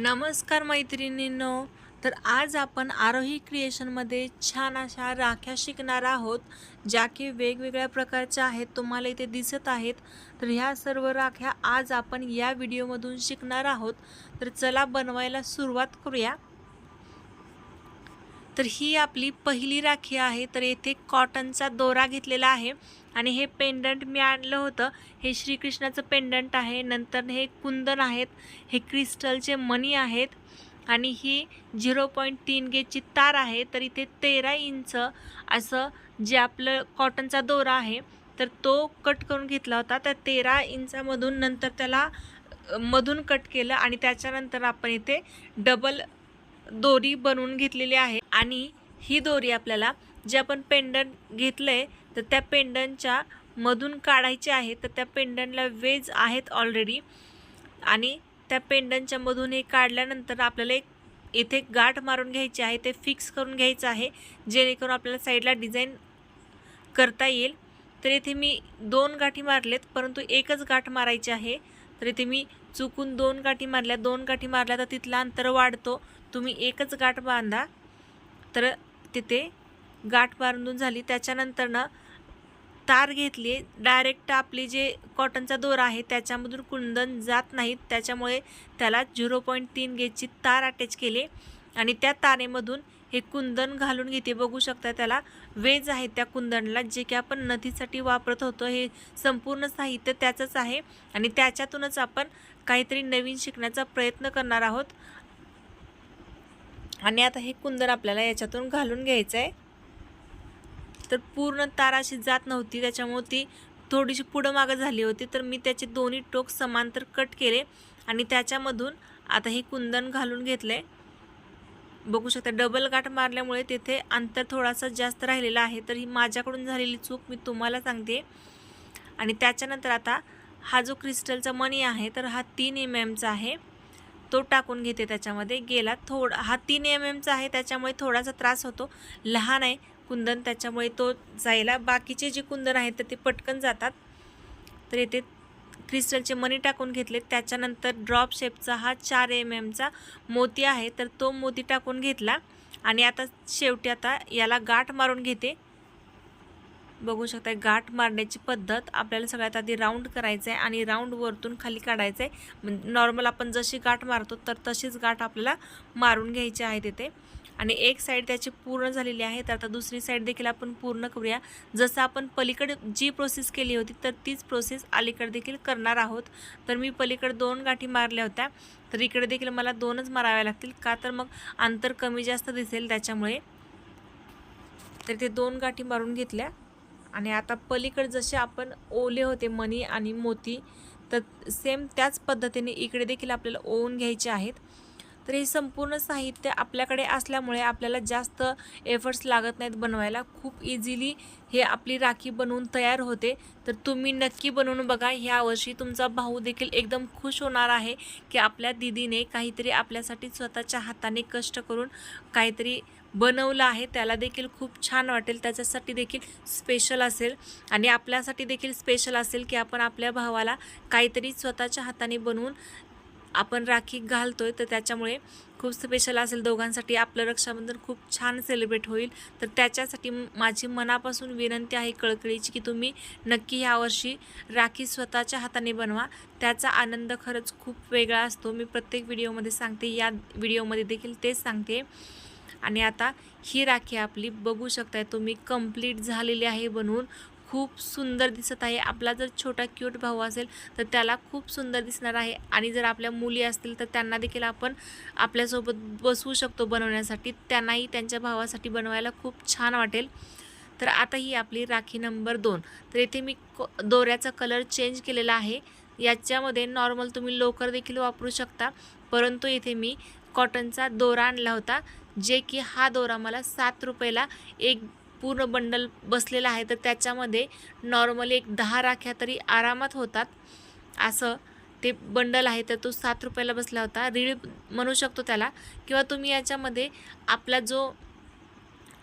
नमस्कार मैत्रिणींनो. तर आज आपण आरोही क्रिएशनमध्ये छान अशा राख्या शिकणार आहोत ज्या की वेगवेगळ्या प्रकारच्या आहेत तुम्हाला इथे दिसत आहेत. तर ह्या सर्व राख्या आज आपण या व्हिडिओमधून शिकणार आहोत. तर चला बनवायला सुरुवात करूया. तर ही आपली पहिली राखी आहे. तर येथे कॉटनचा दोरा घेतलेला आहे आणि हे पेंडंट मी आणलं होतं. हे श्रीकृष्णाचं पेंडंट आहे. नंतर हे कुंदन आहेत. हे क्रिस्टलचे मणी आहेत. आणि ही झिरो पॉईंट तीन गेजची तार आहे. तर इथे तेरा इंच असं जे आपलं कॉटनचा दोरा आहे तर तो कट करून घेतला होता. त्या तेरा इंचामधून नंतर त्याला मधून कट केलं आणि त्याच्यानंतर आपण इथे डबल दोरी बनवून घेतलेली आहे आणि ही दोरी आपल्याला जे आपण पेंडंट घेतलं आहे तर त्या पेंडंटच्या मधून काढायची आहे तर त्या पेंडंटला वेज आहेत ऑलरेडी आणि त्या पेंडंटच्या मधून हे काढल्यानंतर आपल्याला एक इथे गाठ मारून घ्यायची आहे ते फिक्स करून घ्यायचं आहे जेणेकरून आपल्याला साईडला डिझाईन करता येईल. तर इथे मी दोन गाठी मारलेत परंतु एकच गाठ मारायची आहे. तर इथे मी चुकून दोन गाठी मारल्या दोन गाठी मारल्या तर तिथला अंतर वाढतो. तुम्ही एकच गाठ बांधा तर तिथे गाठ बांधून झाली. त्याच्यानंतर ना तार घेतली. डायरेक्ट आपली जे कॉटनचा दोरा आहे त्याच्यामधून कुंदन जात नाहीत. त्याच्यामुळे त्याला झिरो पॉईंट तीन गेजची तार अटॅच केली आणि त्या तारेमधून हे कुंदन घालून घेते. बघू शकता त्याला वेज आहे त्या कुंदनला जे की आपण नथीसाठी वापरत होतो. हे संपूर्ण साहित्य त्याचंच आहे आणि त्याच्यातूनच आपण काहीतरी नवीन शिकण्याचा प्रयत्न करणार आहोत. आणि आता हे कुंदन आपल्याला याच्यातून घालून घ्यायचं आहे तर पूर्ण तार अशी जात नव्हती त्याच्यामुळे ती थोडीशी पुढं मागं झाली होती. तर मी त्याचे दोन्ही टोक समांतर कट केले आणि त्याच्यामधून आता हे कुंदन घालून घेतलं आहे बघू शकता. डबल गाठ मारल्यामुळे तिथे अंतर थोडासा जास्त राहिलेला आहे. तर ही माझ्याकडून झालेली चूक मी तुम्हाला सांगते. आणि त्याच्यानंतर आता हा जो क्रिस्टलचा मणी आहे तर हा तीन एम एमचा आहे. तो टाकून घेते त्याच्यामध्ये. गेला थोडा हा तीन एम एमचा आहे. त्याच्यामुळे थोडासा त्रास होतो. लहान आहे कुंदन त्याच्यामुळे तो जायला. बाकीचे जे कुंदन आहेत तर ते पटकन जातात. तर येथे क्रिस्टलचे मणी टाकून घेतले त्याच्यानंतर ड्रॉप शेपचा हा चार एम एमचा मोती आहे. तर तो मोती टाकून घेतला. आणि आता शेवटी आता याला गाठ मारून घेते. बघू शकता गाठ मारण्याची पद्धत आपल्याला सगळ्यात आधी राऊंड करायचं आहे आणि राऊंड वरतून खाली काढायचं आहे म्हणजे नॉर्मल आपण जशी गाठ मारतो तर तशीच गाठ आपल्याला मारून घ्यायची आहे तिथे. आणि एक साईड त्याची पूर्ण झालेली आहे तर आता दुसरी साईड देखील आपण पूर्ण करूया. जसं आपण पलीकडे जी प्रोसेस केली होती तर तीच प्रोसेस अलीकडे देखील करणार आहोत. तर मी पलीकडे दोन गाठी मारल्या होत्या. तर इकडे देखील मला दोनच माराव्या लागतील. का तर मग अंतर कमी जास्त दिसेल त्याच्यामुळे. तर ते दोन गाठी मारून घेतल्या. आणि आता पलीकडे जसे आपण ओले होते मणी आणि मोती तर सेम त्याच पद्धतीने इकडे देखील आपल्याला ओवून घ्यायचे आहेत. तर हे संपूर्ण साहित्य आपल्याकडे असल्यामुळे आपल्याला जास्त एफर्ट्स लागत नाहीत बनवायला. खूप इझिली हे आपली राखी बनवून तयार होते. तर तुम्ही नक्की बनवून बघा. ह्यावर्षी तुमचा भाऊ देखील एकदम खुश होणार आहे की आपल्या दिदीने काहीतरी आपल्यासाठी स्वतःच्या हाताने कष्ट करून काहीतरी बनवलं आहे. त्याला देखील खूप छान वाटेल. त्याच्यासाठी देखील स्पेशल असेल. आणि आपल्यासाठी देखील स्पेशल असेल की आपण आपल्या भावाला काहीतरी स्वतःच्या हाताने बनवून आपण राखी घालतोय तर त्याच्यामुळे खूप स्पेशल असेल. दोघांसाठी आपलं रक्षाबंधन खूप छान सेलिब्रेट होईल. तर त्याच्यासाठी माझी मनापासून विनंती आहे कळकळीची की तुम्ही नक्की यावर्षी राखी स्वतःच्या हाताने बनवा. त्याचा आनंद खरंच खूप वेगळा असतो. मी प्रत्येक व्हिडिओमध्ये सांगते या व्हिडिओमध्ये देखील तेच सांगते. आणि आता ही राखी आपली बघू शकताय तुम्ही. कंप्लीट झालेली आहे बनवून. खूप सुंदर दिसत आहे. आपला जर छोटा क्यूट भाऊ असेल तर त्याला खूप सुंदर दिसणार आहे. आणि जर आपल्या मुली असतील तर त्यांना देखील आपण आपल्यासोबत बसवू शकतो बनवण्यासाठी. त्यांनाही त्यांच्या भावासाठी बनवायला खूप छान वाटेल. तर आता ही आपली राखी नंबर दोन. तर येथे मी दोऱ्याचा कलर चेंज केलेला आहे. याच्यामध्ये नॉर्मल तुम्ही लोकर देखील वापरू शकता. परंतु इथे मी कॉटनचा दोरा आणला होता जे की हा दोरा मला सात रुपयाला एक पूर्ण बंडल बसलेला आहे तर त्याच्यामध्ये नॉर्मली एक दहा राख्या तरी आरामात होतात. असं ते बंडल आहे तर तो सात रुपयाला बसला होता. रीळ म्हणू शकतो त्याला किंवा तुम्ही याच्यामध्ये आपला जो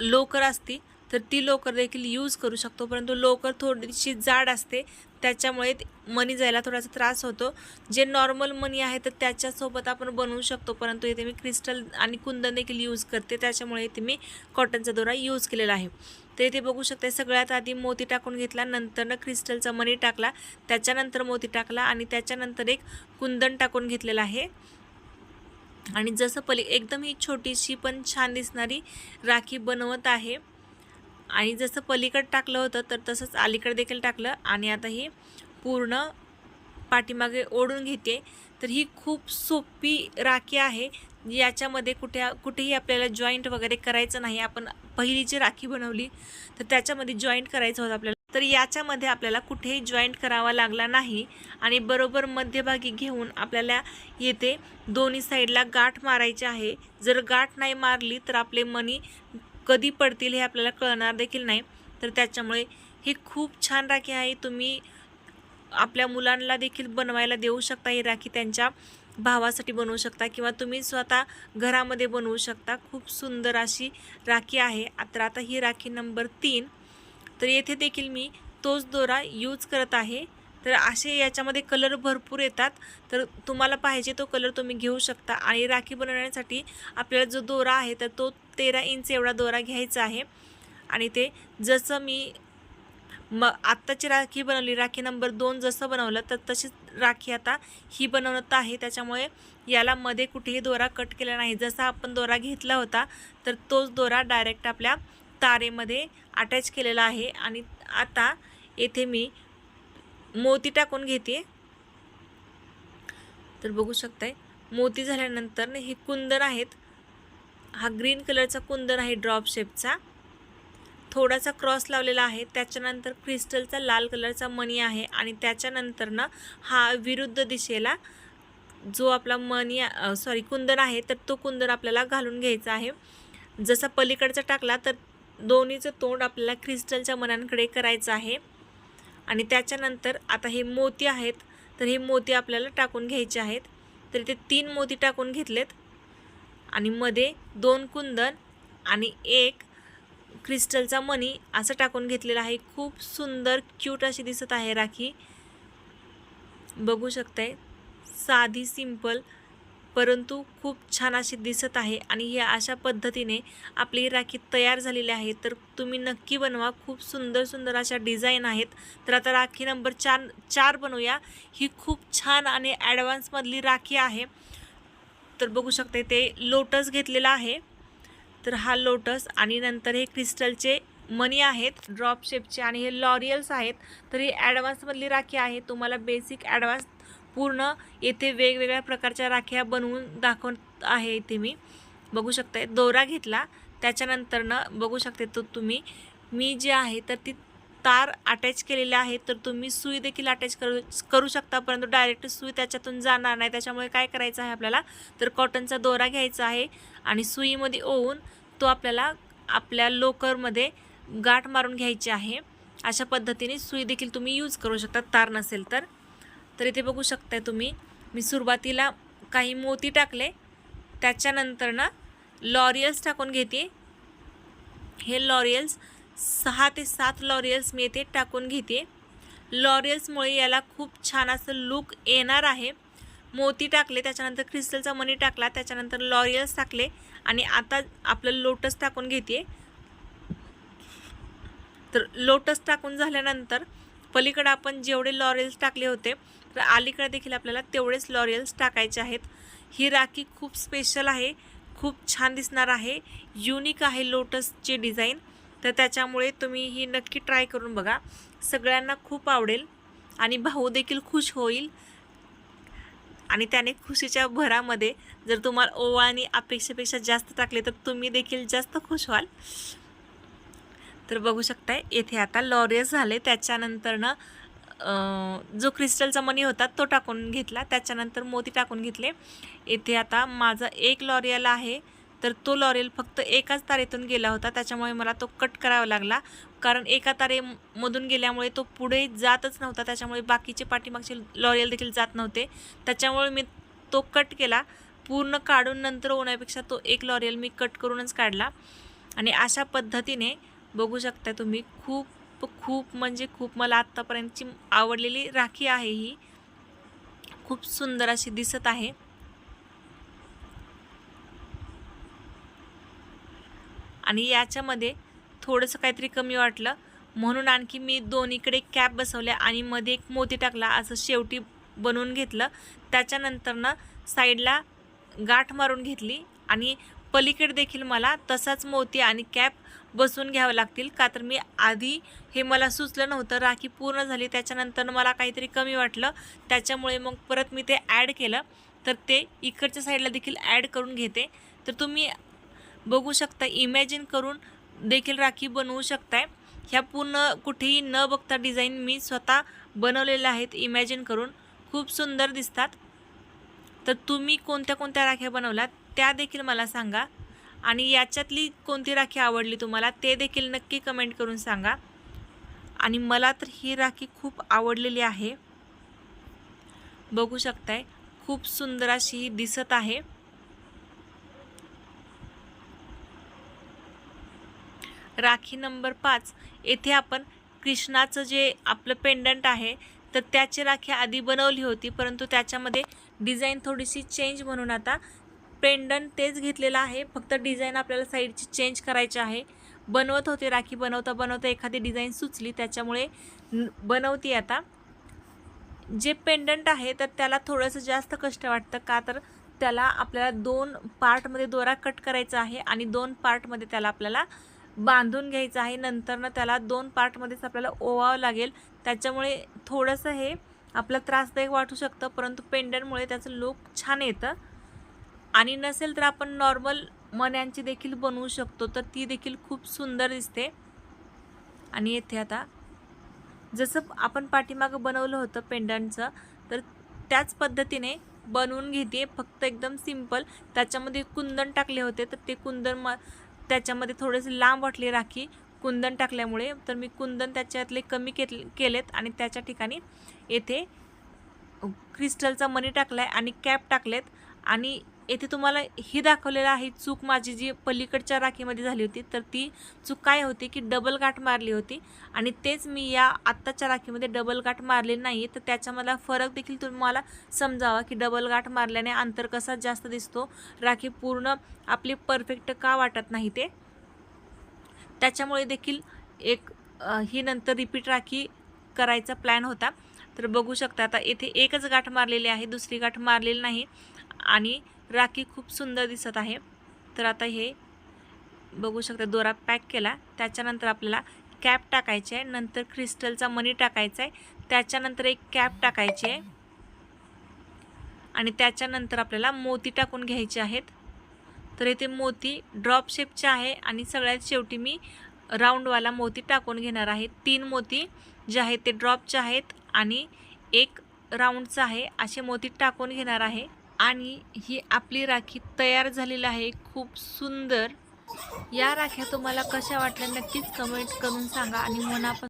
लोकर असती तर ती लोकर देखील यूज करू शकतो. परंतु लोकर थोडीशी जाड असते त्याच्यामुळे मनी जायला थोडासा त्रास होतो. जे नॉर्मल मनी आहे तर त्याच्यासोबत आपण बनवू शकतो. परंतु इथे मी क्रिस्टल आणि कुंदन देखील यूज करते. त्याच्यामुळे इथे मी कॉटनचा दोरा यूज केलेला आहे. तर इथे बघू शकते सगळ्यात आधी मोती टाकून घेतला. नंतरनं क्रिस्टलचा मनी टाकला. त्याच्यानंतर मोती टाकला आणि त्याच्यानंतर एक कुंदन टाकून घेतलेलं आहे. आणि जसं पली एकदम ही छोटीशी पण छान दिसणारी राखी बनवत आहे. आणि जसं पलीकडं टाकलं होतं तर तसंच अलीकडे देखील टाकलं आणि आता ही पूर्ण पाठीमागे ओढून घेते. तर ही खूप सोपी राखी आहे. याच्यामध्ये कुठे कुठेही आपल्याला जॉईंट वगैरे करायचं नाही. आपण पहिली जी राखी बनवली तर त्याच्यामध्ये जॉईंट करायचं होतं आपल्याला. तर याच्यामध्ये आपल्याला कुठेही जॉईंट करावा लागला नाही आणि बरोबर मध्यभागी घेऊन आपल्याला येथे दोन्ही साईडला गाठ मारायची आहे. जर गाठ नाही मारली तर आपले मनी कधी पडतील हे आपल्याला कळणार देखील नाही. तर त्याच्यामुळे ही खूप छान राखी आहे. तुम्ही आपल्या मुलांना देखील बनवायला देऊ शकता. ही राखी त्यांच्या भावासाठी बनवू शकता किंवा तुम्ही स्वतः घरामध्ये बनवू शकता. खूप सुंदर अशी राखी आहे. तर आता ही राखी नंबर तीन. तर येथे देखील मी तोच दोरा यूज करत आहे. तर असे याच्यामध्ये कलर भरपूर येतात. तर तुम्हाला पाहिजे तो कलर तुम्ही घेऊ शकता. आणि राखी बनवण्यासाठी आपल्याला जो दोरा आहे तर तो तेरा इंच एवढा दोरा घ्यायचा आहे. आणि ते जसं मी म आत्ताची राखी बनवली राखी नंबर दोन जसं बनवलं तर तशीच राखी आता ही बनवत आहे. त्याच्यामुळे याला मध्ये कुठेही दोरा कट केला नाही. जसा आपण दोरा घेतला होता तर तोच दोरा डायरेक्ट आपल्या तारेमध्ये अटॅच केलेला आहे. आणि आता येथे मी मोती टाकून घेते. तर बघू शकताय मोती झाल्यानंतर हे कुंदन आहेत. हा ग्रीन कलरचा कुंदन आहे ड्रॉप शेपचा. थोडासा क्रॉस लावलेला आहे. त्याच्यानंतर क्रिस्टलचा लाल कलरचा मणी आहे आणि त्याच्यानंतरनं हा विरुद्ध दिशेला जो आपला मणी सॉरी कुंदन आहे तर तो कुंदन आपल्याला घालून घ्यायचा आहे. जसा पलीकडचा टाकला तर दोन्हीचं तोंड आपल्याला क्रिस्टलच्या मनांकडे करायचं आहे. आणि त्याच्यानंतर आता हे मोती आहेत तर हे मोती आपल्याला टाकून घ्यायचे आहेत. तर इथे तीन मोती टाकून घेतलेत. आणि मध्ये दोन कुंदन आणि एक क्रिस्टलचा मणी असं टाकून घेतलेला आहे. खूप सुंदर क्यूट अशी दिसत आहे राखी. बघू शकताय. साधी सिंपल परंतु खूप छान अशी दिसत आहे आणि हे अशा पद्धतीने आपली राखी तयार झालेली आहे. तर तुम्ही नक्की बनवा. खूप सुंदर सुंदर अशा डिझाईन आहेत. तर आता राखी नंबर चार चार बनवूया. ही खूप छान आणि ॲडव्हान्समधली राखी आहे. तर बघू शकते ते लोटस घेतलेला आहे. तर हा लोटस आणि नंतर हे क्रिस्टलचे मनी आहेत ड्रॉप शेपचे आणि हे लॉरियल्स आहेत. तर ही ॲडव्हान्समधली राखी आहे. तुम्हाला बेसिक ॲडव्हान्स पूर्ण येथे वेगवेगळ्या प्रकारच्या राख्या बनवून दाखवत आहे इथे मी. बघू शकताय दोरा घेतला त्याच्यानंतरनं बघू शकते तो तुम्ही. मी जे आहे तर ती तार अटॅच केलेली आहे तर तुम्ही सुई देखील अटॅच करू करू शकता परंतु डायरेक्ट सुई त्याच्यातून जाणार नाही. त्याच्यामुळे काय करायचं आहे आपल्याला तर कॉटनचा दोरा घ्यायचा आहे आणि सुईमध्ये ओवून तो आपल्याला आपल्या लोकरमध्ये गाठ मारून घ्यायची आहे. अशा पद्धतीने सुई देखील तुम्ही यूज करू शकता. तार नसेल तर. तर इथे बघू शकताय तुम्ही. मी सुरुवातीला काही मोती टाकले. त्याच्यानंतर ना लॉरियल्स टाकून घेते. हे लॉरियल्स सहा ते सात लॉरियल्स मी येथे टाकून घेते. लॉरियल्समुळे याला खूप छान असं लुक येणार आहे. मोती टाकले त्याच्यानंतर क्रिस्टलचा मनी टाकला त्याच्यानंतर लॉरियल्स टाकले आणि आता आपलं लोटस टाकून घेते. तर लोटस टाकून झाल्यानंतर पलीकडं आपण जेवढे लॉरियल्स टाकले होते तर अलीकडे देखील आपल्याला तेवढेच लॉरियल्स टाकायचे आहेत. ही राखी खूप स्पेशल आहे खूप छान दिसणार आहे युनिक आहे लोटसची डिझाईन तर त्याच्यामुळे तुम्ही ही नक्की ट्राय करून बघा. सगळ्यांना खूप आवडेल आणि भाऊ देखील खुश होईल. आणि त्याने खुशीच्या भरामध्ये जर तुम्हाला ओवाळणी अपेक्षेपेक्षा जास्त टाकले तर तुम्ही देखील जास्त खुश व्हाल. तर बघू शकताय येथे आता लॉरियस झाले. त्याच्यानंतरनं जो क्रिस्टलचा मनी होता तो टाकून घेतला. त्याच्यानंतर मोती टाकून घेतले. येथे आता माझा एक लॉरियल आहे. तर तो लॉरियल फक्त एकाच तारेतून गेला होता. त्याच्यामुळे मला तो कट करावा लागला. कारण एका तारेमधून गेल्यामुळे तो पुढे जातच नव्हता. त्याच्यामुळे बाकीचे पाठीमागचे लॉरियल देखील जात नव्हते. त्याच्यामुळे मी तो कट केला. पूर्ण काढून नंतर होण्यापेक्षा तो एक लॉरियल मी कट करूनच काढला. आणि अशा पद्धतीने बघू शकता तुम्ही खूप खूप खूप म्हणजे खूप मला आत्तापर्यंतची आवडलेली राखी आहे ही. खूप सुंदर अशी दिसत आहे. आणि याच्यामध्ये थोडंसं काहीतरी कमी वाटलं. म्हणून आणखी मी दोन्हीकडे कॅप बसवल्या आणि मध्ये एक मोती टाकला असं शेवटी बनवून घेतलं. त्याच्यानंतर ना साईडला गाठ मारून घेतली आणि पलीकडे देखील मला तसाच मोती आणि कॅप बसवून घ्यावं लागतील. का तर मी आधी हे मला सुचलं नव्हतं. राखी पूर्ण झाली. त्याच्यानंतर मला काहीतरी कमी वाटलं. त्याच्यामुळे मग परत मी ते ॲड केलं. तर ते इकडच्या साईडला देखील ॲड करून घेते. तर तुम्ही बघू शकता इमॅजिन करून देखील राखी बनवू शकताय. ह्या पूर्ण कुठेही न बघता डिझाईन मी स्वतः बनवलेल्या आहेत इमॅजिन करून. खूप सुंदर दिसतात. तर तुम्ही कोणत्या कोणत्या राख्या बनवल्यात त्या देखील मला सांगा. आणि याच्यातली कोणती राखी आवडली तुम्हाला ते देखील नक्की कमेंट करून सांगा. आणि मला तर ही राखी खूप आवडलेली आहे. बघू शकताय खूप सुंदर अशी ही दिसत आहे. राखी नंबर पाच येथे आपण कृष्णाचं जे आपलं पेंडंट आहे तर त्याची राखी आधी बनवली होती परंतु त्याच्यामध्ये डिझाईन थोडीशी चेंज म्हणून आता पेंडंट तेच घेतलेलं आहे. फक्त डिझाईन आपल्याला साईडची चेंज करायची आहे. बनवत होते राखी बनवता बनवता एखादी डिझाईन सुचली. त्याच्यामुळे बनवती बनवते आता. जे पेंडंट आहे तर त्याला थोडंसं जास्त कष्ट वाटतं का? तर त्याला आपल्याला दोन पार्टमध्ये दोरा कट करायचा आहे आणि दोन पार्टमध्ये त्याला आपल्याला बांधून घ्यायचं आहे. नंतरनं त्याला दोन पार्टमध्येच आपल्याला ओवावं लागेल. त्याच्यामुळे थोडंसं हे आपलं त्रासदायक वाटू शकतं परंतु पेंडंटमुळे त्याचं लुक छान येतं. आणि नसेल तर आपण नॉर्मल मण्यांची देखील बनवू शकतो तर ती देखील खूप सुंदर दिसते. आणि येथे आता जसं आपण पाठीमागं बनवलं होतं पेंडंटचं तर त्याच पद्धतीने बनवून घेते फक्त एकदम सिंपल त्याच्यामध्ये कुंदन टाकले होते तर ते कुंदन म त्याच्यामध्ये थोडेसे लांब वाटले राखी कुंदन टाकल्यामुळे. तर मी कुंदन त्याच्यातले कमी के केलेत आणि त्याच्या ठिकाणी येथे क्रिस्टलचा मणी टाकला आहे आणि कॅप टाकलेत. आणि येथे तुम्हाला हे दाखवलेलं आहे चूक माझी जी पलीकडच्या राखीमध्ये झाली होती तर ती चूक काय होती की डबल गाठ मारली होती. आणि तेच मी या आत्ताच्या राखीमध्ये डबल गाठ मारले नाही तर त्याच्यामधला फरक देखील तुम्हाला समजावा की डबल गाठ मारल्याने अंतर कसा जास्त दिसतो. राखी पूर्ण आपली परफेक्ट का वाटत नाही ते. त्याच्यामुळे देखील एक ही नंतर रिपीट राखी करायचा प्लॅन होता. तर बघू शकता आता येथे एकच गाठ मारलेली आहे दुसरी गाठ मारलेली नाही. आणि राखी खूप सुंदर दिसत आहे. तर आता हे बघू शकता दोरा पॅक केला. त्याच्यानंतर आपल्याला कॅप टाकायची आहे. नंतर क्रिस्टलचा मनी टाकायचा आहे. त्याच्यानंतर एक कॅप टाकायची आहे. आणि त्याच्यानंतर आपल्याला मोती टाकून घ्यायचे आहेत. तर इथे मोती ड्रॉप शेपचे आहे आणि सगळ्यात शेवटी मी राऊंडवाला मोती टाकून घेणार आहे. तीन मोती जे आहेत ते ड्रॉपचे आहेत आणि एक राऊंडचं आहे. असे मोती टाकून घेणार आहे. आणि ही आपली राखी तयार झालेली आहे. खूप सुंदर. या राख्या तुम्हाला कशा वाटल्या नक्कीच कमेंट करून सांगा आणि मनापासून